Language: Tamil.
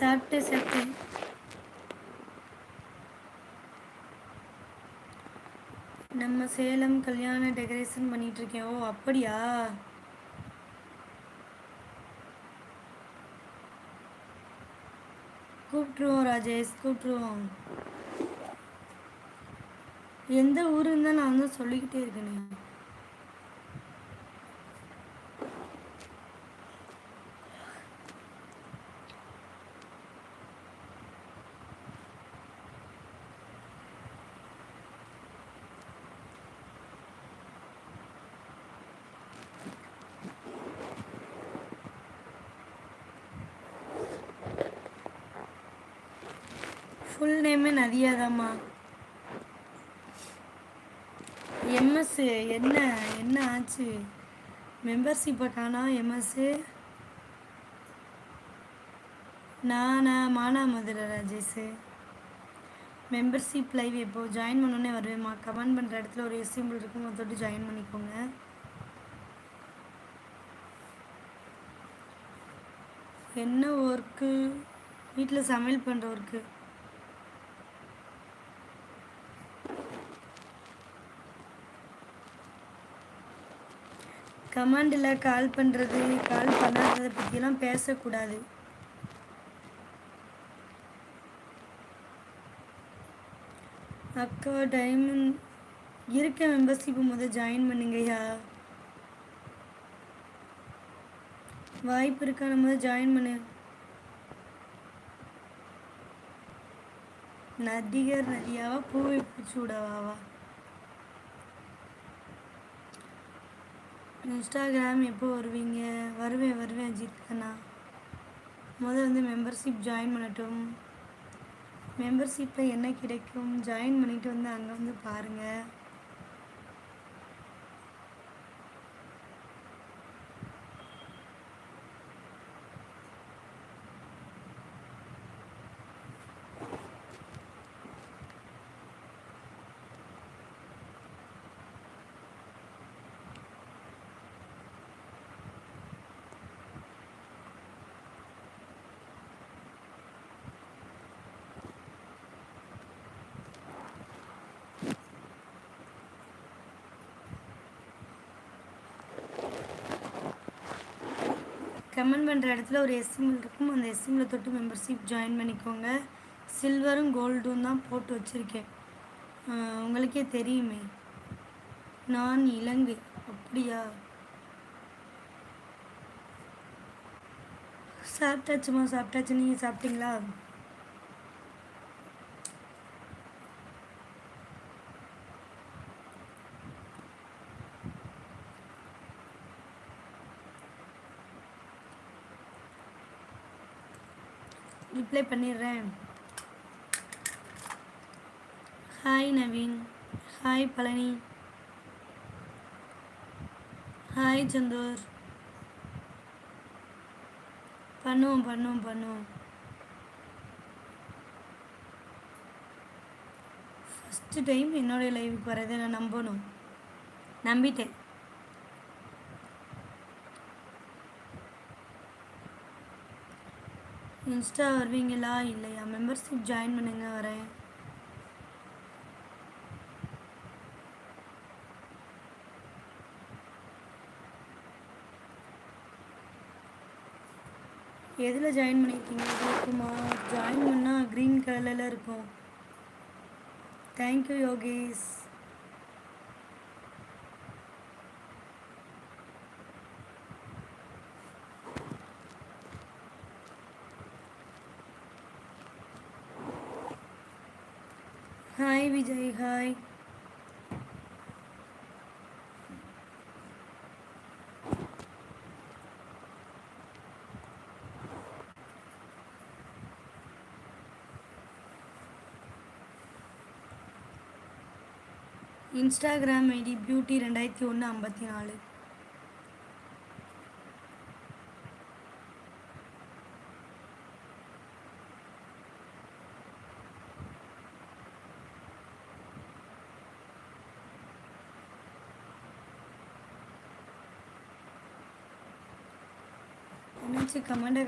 சாப்பிட்டு சாப்பிட்டு. நம்ம சேலம் கல்யாண டெக்கரேஷன் பண்ணிட்டு இருக்கேன் ஓ அப்படியா? கூப்பிட்ருவோம் ராஜேஷ் கூப்பிட்டுருவோம். எந்த ஊருன்னு தான் நான் வந்து சொல்லிக்கிட்டே இருக்கேனே. ஃபுல் நேமே நதியாதாம்மா. எம்எஸ் என்ன என்ன ஆச்சு? மெம்பர்ஷிப்பை காணா எம்எஸ்ஸு நானா மானா மதுரை ராஜேஷு மெம்பர்ஷிப் லைவ் எப்போ? ஜாயின் பண்ணோன்னே வருவேம்மா. கமெண்ட் பண்ணுற இடத்துல ஒரு சிம்பிள் இருக்கும் அதை தொட்டு ஜாயின் பண்ணிக்கோங்க. என்ன ஒர்க்கு வீட்டில் சமையல் பண்ணுற ஒர்க்கு கமாண்டில் கால் பண்ணுறது கால் பண்ணாததை பற்றிலாம் பேசக்கூடாது. அக்கா டைமண்ட் இருக்க மெம்பர்ஷிப் முதல் ஜாயின் பண்ணுங்கய்யா. வாய்ப்பு இருக்கா? நம்ம ஜாயின் பண்ணு. நதிகர் நதியாவா பூவை பிடிச்சி இன்ஸ்டாகிராம் எப்போ வருவீங்க? வருவேன் வருவேன் அஜித் கண்ணா முதல் வந்து மெம்பர்ஷிப் ஜாயின் பண்ணட்டும். மெம்பர்ஷிப்பில் என்ன கிடைக்கும்? ஜாயின் பண்ணிட்டு வந்து அங்கே வந்து பாருங்கள் கமெண்ட் பண்ணுற இடத்துல ஒரு எஸ்எம்எல் இருக்கும். அந்த எஸ்எம்எல் தொட்டு மெம்பர்ஷிப் ஜாயின் பண்ணிக்கோங்க. சில்வரும் கோல்டும் தான் போட்டு வச்சுருக்கேன். உங்களுக்கே தெரியுமே. நான் இலங்கை. அப்படியா? சாப்பிட்டாச்சுமா? சாப்பிட்டாச்சு. நீங்கள் சாப்பிட்டீங்களா? ரிப்ளை பண்ணிடுறேன். Hi Naveen hi Palani hi சந்தோர் பண்ணுவோம் பண்ணுவோம் பண்ணுவோம். ஃபஸ்ட்டு டைம் என்னுடைய லைவுக்கு வரதை நான் நம்பணும். நம்பிட்டேன். இன்ஸ்டா வருவீங்களா? இல்லையா? மெம்பர்ஷிப் ஜாயின் பண்ணுங்க வரேன். எதில் ஜாயின் பண்ணியிருக்கீங்க இருக்குமா? ஜாயின் பண்ணால் க்ரீன் கலரில் இருக்கும். Thank you Yogesh hi Vijay hi Instagram ID beauty ரெண்டாயிரத்தி ஒன்று ஐம்பத்தி நாலு என்னாச்சு கமெண்ட